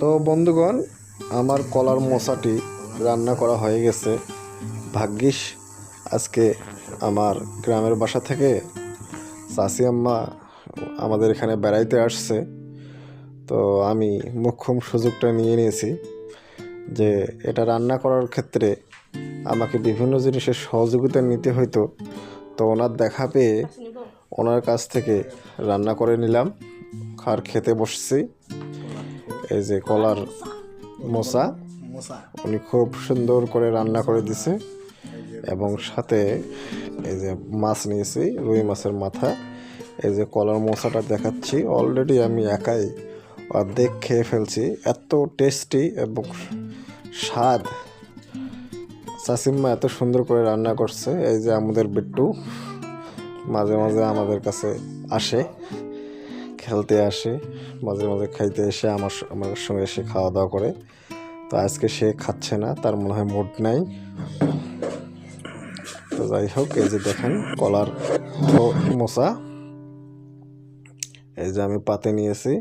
তো বন্ধুগণ, আমার কলার মশাটি রান্না করা হয়ে গেছে। ভাগ্যিস, আজকে আমার গ্রামের বাসা থেকে চাষি আম্মা আমাদের এখানে বেড়াইতে আসছে। তো আমি মোক্ষম সুযোগটা নিয়ে নিয়েছি যে এটা রান্না করার ক্ষেত্রে আমাকে বিভিন্ন জিনিসের সহযোগিতা নিতে হইতো। তো ওনার দেখা পেয়ে ওনার কাছ থেকে রান্না করে নিলাম। খার খেতে বসছি। এই যে কলার মোসা উনি খুব সুন্দর করে রান্না করে দিছে। এবং সাথে এই যে মাছ নিয়েছি রুই মাছের মাথা। এই যে কলার মশাটা দেখাচ্ছি। অলরেডি আমি একাই অর্ধেক খেয়ে ফেলছি। এত টেস্টি এবং স্বাদ। চাসিম্মা এত সুন্দর করে রান্না করছে। এই যে আমাদের বিট্টু মাঝে মাঝে আমাদের কাছে আসে। খেলতে আসে, মাঝে মাঝে খাইতে এসে আমার আমার সঙ্গে এসে খাওয়া দাওয়া করে। তো আজকে সে খাচ্ছে না, তার মনে হয় মুড নাই। তো যাই হোক, এই যে দেখেন কলার মশা। এই যে আমি পাতে নিয়েছি।